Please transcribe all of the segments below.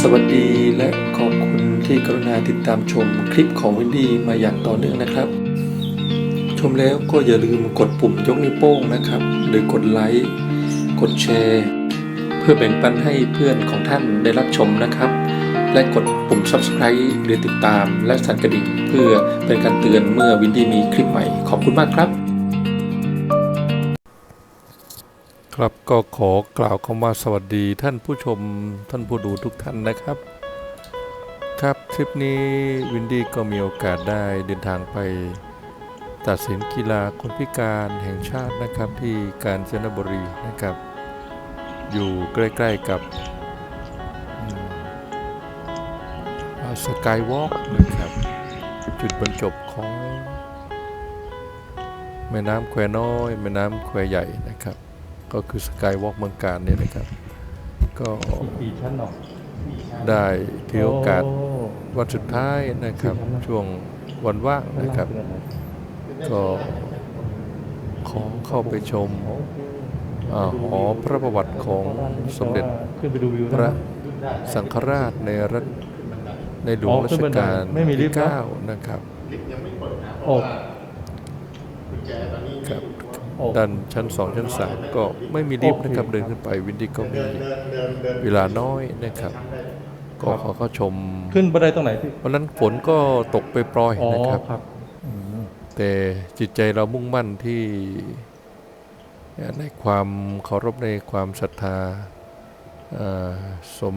สวัสดีและขอบคุณที่กรุณาติดตามชมคลิปของวินดี้มาอย่างต่อเนื่องนะครับ ชมแล้วก็อย่าลืมกดปุ่มยกนิ้วโป้งนะครับ หรือกดไลค์กดแชร์เพื่อแบ่งปันให้เพื่อนของท่านได้รับชมนะครับ และกดปุ่ม subscribe หรือติดตามและสั่นกระดิ่งเพื่อเป็นการเตือนเมื่อวินดี้มีคลิปใหม่ ขอบคุณมากครับ ครับก็ขอกล่าวคำว่าสวัสดีท่านผู้ชมท่านผู้ดูทุกท่านนะครับ ครับทริปนี้วินดี้ก็มีโอกาสได้เดินทางไป ตัดสินกีฬาคนพิการแห่งชาตินะครับที่กาญจนบุรีนะครับ อยู่ใกล้ๆกับสกายวอล์กนะครับ จุดบรรจบของ แม่น้ำแควน้อย แม่น้ำแควใหญ่นะครับ ก็คือสกายวอล์กเมืองการเนี่ยนะครับ ก็กี่ชั้นหรอได้ถือโอกาสโวันสุดท้ายนะครับ ช่วงวันว่างนะครับ ก็ขอเข้าไปชมอาหอพระประวัติของสมเด็จขึ้นไปดูวิวพระสังฆราชในรัชในหลวงรัชกาลไม่มีลิที่ฟต์นะ9นะครับโอ้ครับโอ้ ด้านชั้น 2 ชั้น 3 ก็ไม่มีลิฟต์นะครับเดินขึ้นไปวินดี้ก็มีเวลาน้อยนะครับ ก็ขอเข้าชมขึ้นบันไดตรงไหนที่วันนั้นฝนก็ตกไปปล่อยอ๋อๆนะครับครับ แต่จิตใจเรามุ่งมั่นที่ในความเคารพในความศรัทธาเอ่อสม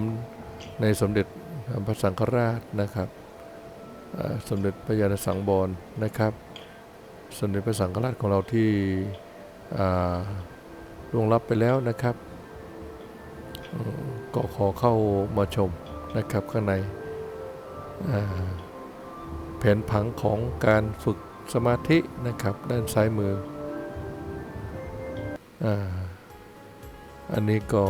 ในสมเด็จพระสังฆราชนะครับเอ่อสมเด็จพระยาณสังวรนะครับสมเด็จพระสังฆราชของเราที่อ่า ล่วงลับไปแล้วนะครับก็ขอเข้ามาชมนะครับข้างในแผนผังของการฝึกสมาธินะครับ ด้านซ้ายมืออาอันนี้ก็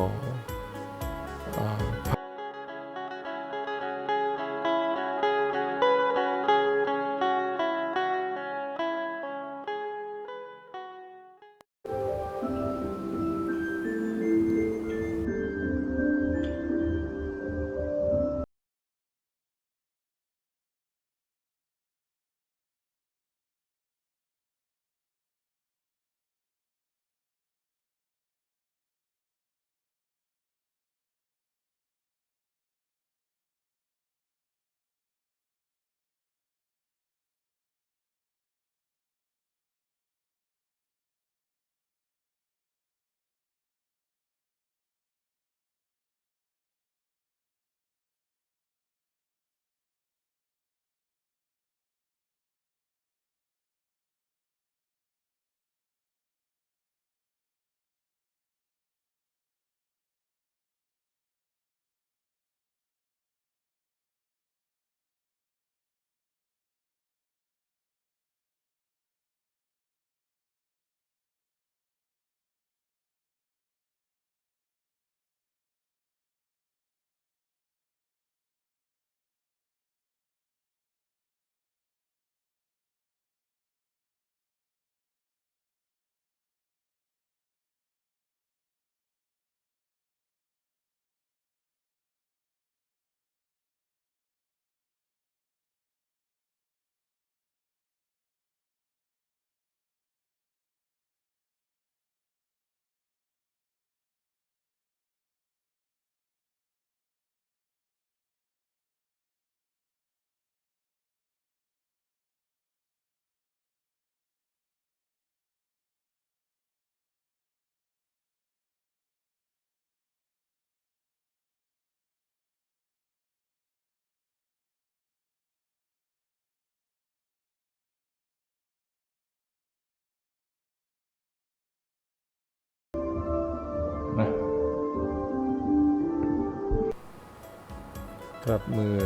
ครับเมื่อ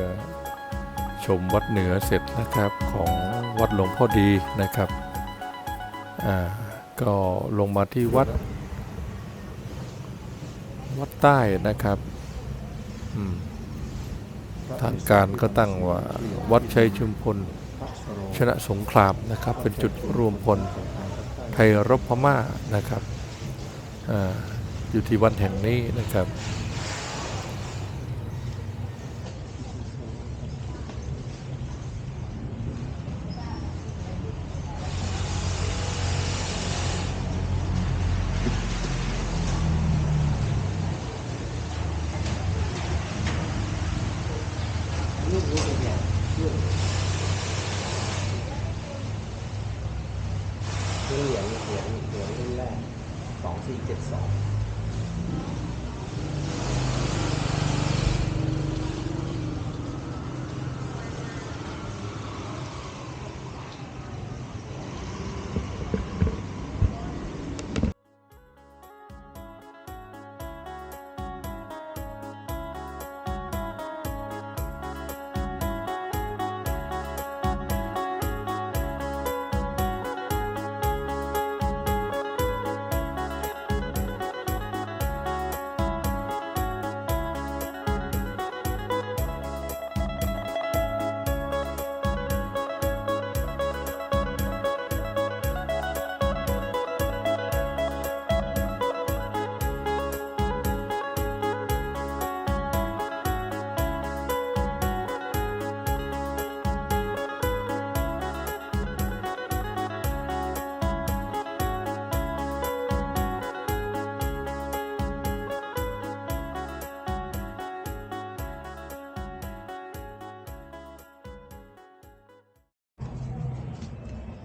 ชมวัดเหนือเสร็จนะครับของวัดหลวงพ่อดีนะครับอ่าก็ลงมาที่วัดวัดใต้นะครับอืมทางการก็ตั้งว่าวัดชัยชุมพลชนะสงครามนะครับ เป็นจุดรวมพลไทยรบพม่านะครับอาอยู่ที่วัดแห่งนี้นะครับ ลูกรู้สึกเนี่ยลูกเหลืองเหลืองเหรียญรุ่นแรกสองสี่เจ็ดสอง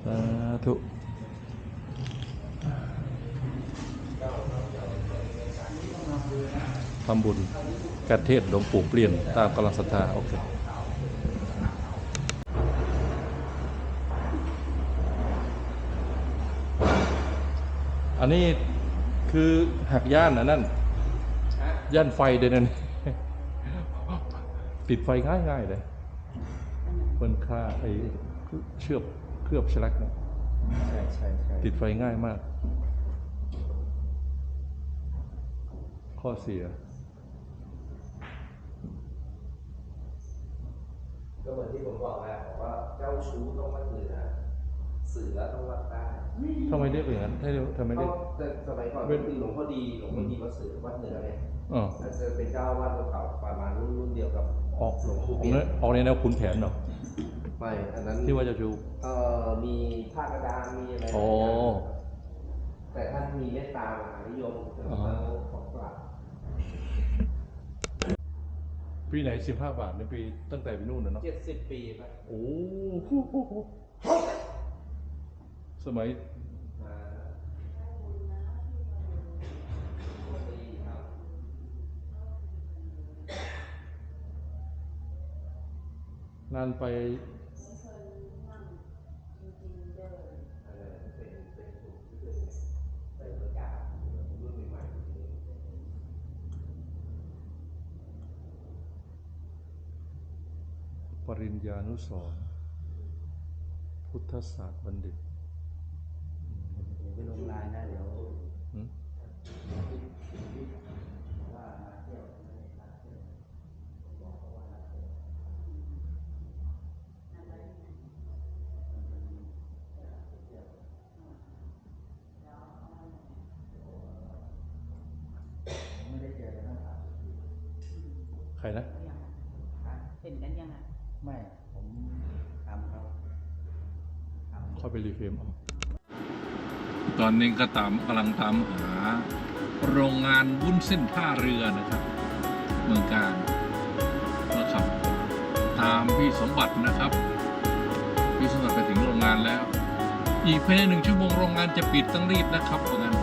สาธุทำบุญกระเทศหลวงปู่เปลี่ยน ตามกำลังศรัทธา โอเคอันนี้คือหักย่านนะนั่น ย่านไฟเดยวนั่นติดไฟง่ายๆเลยเปิ้นค่าไอ้เชือบ ลือบฉลักนะใช่ใช่ใช่ติดไฟง่ายมาก ข้อเสีย ก็เหมือนที่ผมบอกแหละบอกว่าเจ้าชู้ต้องมาถือนะเสือต้องรับได้ทำไมเรียกอย่างนั้นทำไมเรียกทำไมเพเรียกราะแต่สมัยก่อนเว้นคือหลวงพ่อดีหลวงพ่อดีวัดเสือวัดเหนือเนี่ยอ๋ออาจจะเป็นเจ้าอาวาดเก่าๆประมาณรุ่นรุ่นเดียวกับออกหลวงอปู่อกเปียในนออกในแนวขุนแผนเหรอ ไม่อันนั้นที่ว่าจะชูเอ่อมีภาคกระดานมีอะไรอ๋อแต่ท่านมีเมตตามหานิยมจนอ่าเขาฮะของกราบปีไหนสิบห้าบาทในปีตั้งแต่ไปนู่นนะเนาะ เจ็ดสิบปีไปโอ้โหสมัยมาปีครับนานไป เออเป็นเป็นถูกที่เป็นเป็นประกาศรุ่นใหม่ๆ ปริ ญญานุสรณ์พุทธศาสตร์บัณฑิตเดี๋ยวไปลงลายนะเดี๋ยวหืมว่ามาเที่ยวไม่ได้มาเที่ยวบอกเขาว่ามาเที่ยวไม่ได้เจอกันตั้งสามสิบปีใครนะ เห็นกันยังอะ ไม่ ผมทำเขา ทำค่อยไปรีเฟรมออกตอนนี้ก็ตามกำลังตามหาโรงงานวุ้นเส้นท่าเรือนะครับ เมืองการนะครับ ตามพี่สมบัตินะครับ พี่สมบัติไปถึงโรงงานแล้ว อีกภายในหนึ่งชั่วโมงโรงงานจะปิดต้องรีบนะครับเพราะงั้น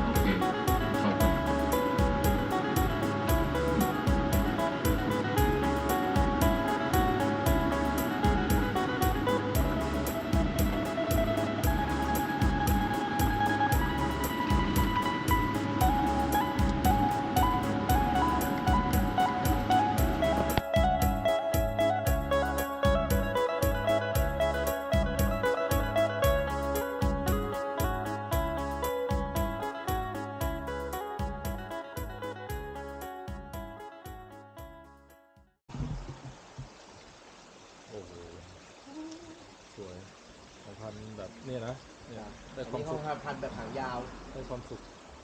นธุ์แบบนี้นะเนี่ยได้ความอันนี้สุเขาขทำพันธุ์แบบหางยาวได้ความสุข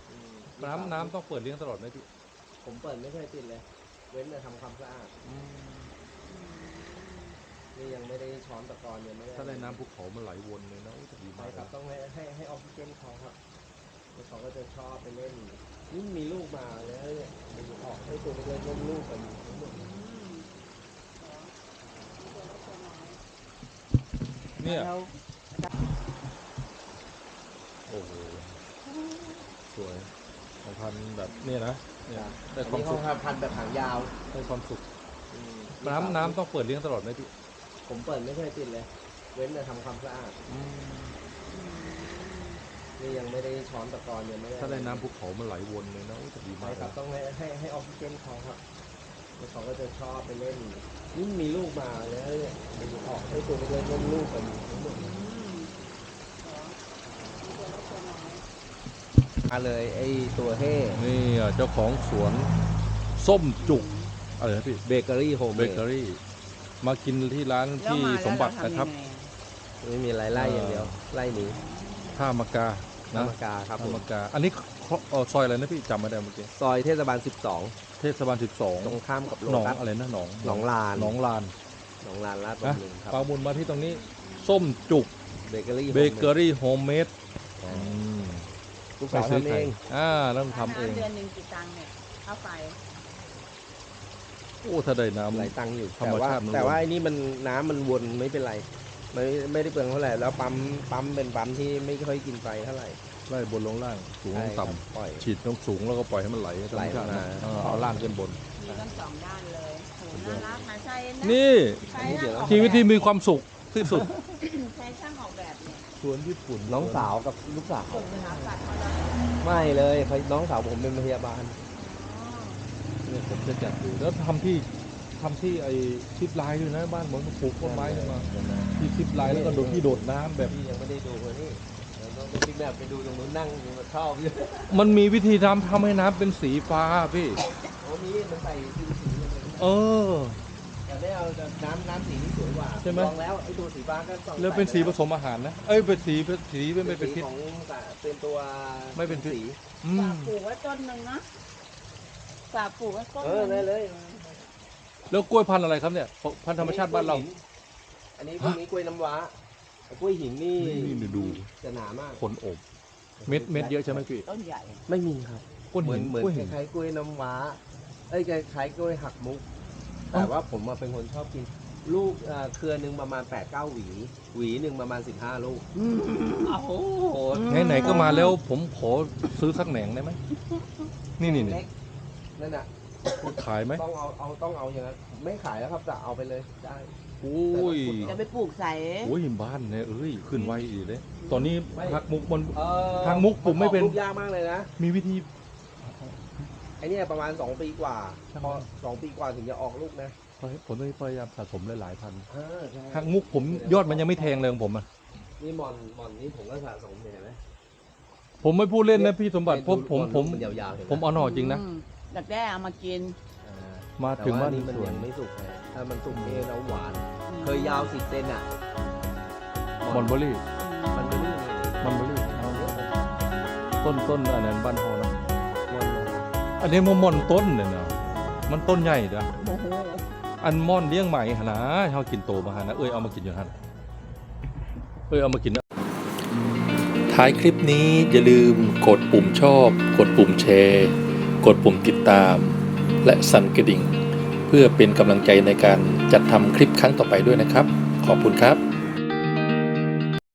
อืมน้ำน้ำต้องเปิดเลี้ยงตลอดไหมพี่ผมเปิดไม่เคยปิดเลย เว้นแต่ทำความสะอาดนี่ยังไม่ได้ช้อนตะกอนยังไม่ได้ถ้าได้น้ำภูเขามันไหลวนเลยนะโอ้จะดีมาใช่กครับต้องให้ให้ให้ออกซิเจนเขาครับแล้วเขาก็จะชอบไปเล่นนี่มีลูกมาแล้วเนี่ยมันออกให้ตัวเล็กๆเล่นลูกกันอยู่ทั้งหมดอืมเนี่ย แล้ว โอ้โหสวยของ พันธุ์แบบเนี่ยนะเนี่ยได้อันความนี้สุเขาขพันธุ์แบบหางยาวได้ความสุขอืมน้ำน้ำต้องเปิดเลี้ยงตลอดไหมพี่ผมเปิดไม่เคยปิดเลย เว้นแต่ทำความสะอาด นี่ยังไม่ได้ช้อนตะกอนยังไม่ได้ถ้าได้น้ำภูเขามันไหลวนเลยนะโอ้จะดีใช่มากครับนะต้องให้ให้ให้ออกซิเจนเขาครับแล้วเขาก็จะชอบไปเล่นนี่มีลูกมาแล้วเนี่ยมันออกให้ตัวเล็กๆเล่นลูกกันทั้งหมด อืมเหรอตัวเล็กตัวน้อย มาเลยไอ้ตัวเฮ่นี่อะเจ้าของสวนส้มจุกอะไรนะพี่เบเกอรี่โฮมเบเกอรี่มากินที่ร้านแล้วที่มาแล้วสมบัติเาทำนะครับยังไงอะไม่มีอะไรไล่อย่างเดียวไล่หนีท่ามะกาธรนะรมกาครับผท่ามมะกา อันนี้เอ่อซอยอะไรนะพี่จำไม่ได้เมื่อกี้ซอยเทศบาลเทศบาล 12 ตรงข้ามกับโล12หนองตัสอะไรนะหนองหนองลานหนองลานหนองลานลาดนะบำรุงครับปาบุญมาที่ตรงนี้ ส้มจุกเบเกอรี่เบเกอรี่โฮมเมด ลูกสาวทำเองอ่าต้องทำเองน้ำเดือนหนึ่งกี่ตังค์เนี่ยค่าไฟโอ้ถ้าได้น้ำหลายตังค์อยู่ธรรแต่มว่าชาติมันแต่วนว่าไอ้นี่มันน้ำมันวนไม่เป็นไรไม่ไม่ได้เปลืองเท่าไหร่แล้วปั๊มปั๊มเป็นปั๊มที่ไม่ค่อยกินไฟเท่าไหร่ไล่บนลงล่างสูงลใช่งครับต่ำปล่อยฉีดลงสูงแล้วก็ปล่อยให้มันไหลธรรมชาติไหลนะมาเออเอาล่างขึ้นบนมีกันสองด้านเลยโหน่ารักนะใช่นะนี่ใช้ช่างออกแบบชีวิตที่มีความสุขที่สุดใช้ช่างออกแบบเนี่ย สวนญี่ปุ่นน้องสาวกับลูกสาวฝึกสถาปัตย์มาแล้วไม่เลยเขาน้องสาวผมเป็นพยาบาลอ๋อเนี่ยผมจะจัดอยู่แล้วทำที่ทำที่ไอ้ซิปไลน์ด้วยนะ บ้านผมปลูกต้นไม้ขึ้นมาที่ซิปไลน์แล้วก็โดดที่โดดน้ำแบบ พี่ยังไม่ได้ดูเลยนี่เดี๋ยวต้องไปพิกแบบไปดูตรงนู้นนั่งดูชอบอยู่มันมีวิธีทำทำให้น้ำเป็นสีฟ้าพี่ โอ้มีมันใส่สีสีลงไปเออ แต่ไม่เอาน้ำน้ำสีที่สวยกว่าใช่ไหม ลองแล้วไอ้ตัวสีฟ้าก็ส่องแล้วเป็นสีผใสมอาหารนะ เอ้ยเป็นสีเป็นสีไม่ไม่เป็นพิษ ของแต่เป็นตัวไม่เป็นพิษ สีอืฝามกปลูกไว้ต้นหนึ่งนะฝากปลูกไว้ต้นเอหอนึ่งได้เลยแล้วกล้วยพันธุ์อะไรครับเนี่ยพันธุ์ธรรมชาติบ้านเรา อันนี้พวกนี้กล้วยน้ำว้าไอ้กล้วยหินนี่นี่นี่ดู จะหนามากคนอบ เม็ดเม็ดเยอะใช่ไหมพี่ต้นใหญ่ ไม่มีครับ ก้นเหมืหิอนนเหมือนกล้วยคหินล้ายๆกล้วยน้ำว้าเอ้ยคล้ายๆกล้วยหักมุกอ๋อ แต่ว่าผมมาเป็นคนชอบกิน ลูกเอ่อเครือหนึ่งประมาณ8ปดเก้าหวี หวีหนึ่งประมาณ 15 ลูกโอ้โหไหนๆก็มาแล้วผมขอซื้อสักแหนงได้ไหมนี่นี่นี่เล็กนั่นน่ะขายไหมต้องเอาเอาต้องเอาอย่างนั้นไม่ขายแล้วครับแต่เอาไปเลยได้โอ้ยจะไปปลูกใส่โอ้ยบ้านเนี่ยเอ้ยขึ้นไวอีกเลย ตอนนี้หักมุกมันเอ่อทางมุกปลูกไม่เป็น ลูกยากมากเลยนะ มีวิธี ไอเนี่ยประมาณ2ปีกว่าใช่พอสองปีกว่าถึงจะออกลูกนะผมต้องพยายามสะสมหลายๆพันเออใช่หักมุกผมยอดมันยังไม่แทงเลยของผมอะ นี่หมอนหมอนนี่ผมก็สะสมเห็นไหมผมไม่พูดเล่นนะพี่สมบัติผมผมผมนยาวๆเห็นไหผมเอาหน่อจริงนะอืมดักแด้เอามากินอ่ามาแต่ถึงว่าบ้านนี่มันสวนยังไม่สุกเลยถ้ามันสุกนี่แล้วหวาน เคยยาวสิบเซนอะมอนเบอรี่มันไม่ได้เลย มอนเบอรี่เอาต้นต้นอันนั้นบ้านเฮานะมัน อันนี้มันมอนต้นเนี่ยนะมันต้นใหญ่นะโอ้โหอันม่อนเลี้ยงใหม่หนนะเฮากินโตมาหานะเอ้ยเอามากินอยู่หั่นเอ้ยเอามากินนะท้ายคลิปนี้อย่าลืมกดปุ่มชอบ กดปุ่มแชร์ กดปุ่มติดตาม และสั่นกระดิ่ง เพื่อเป็นกำลังใจในการจัดทำคลิปครั้งต่อไปด้วยนะครับ ขอบคุณครับ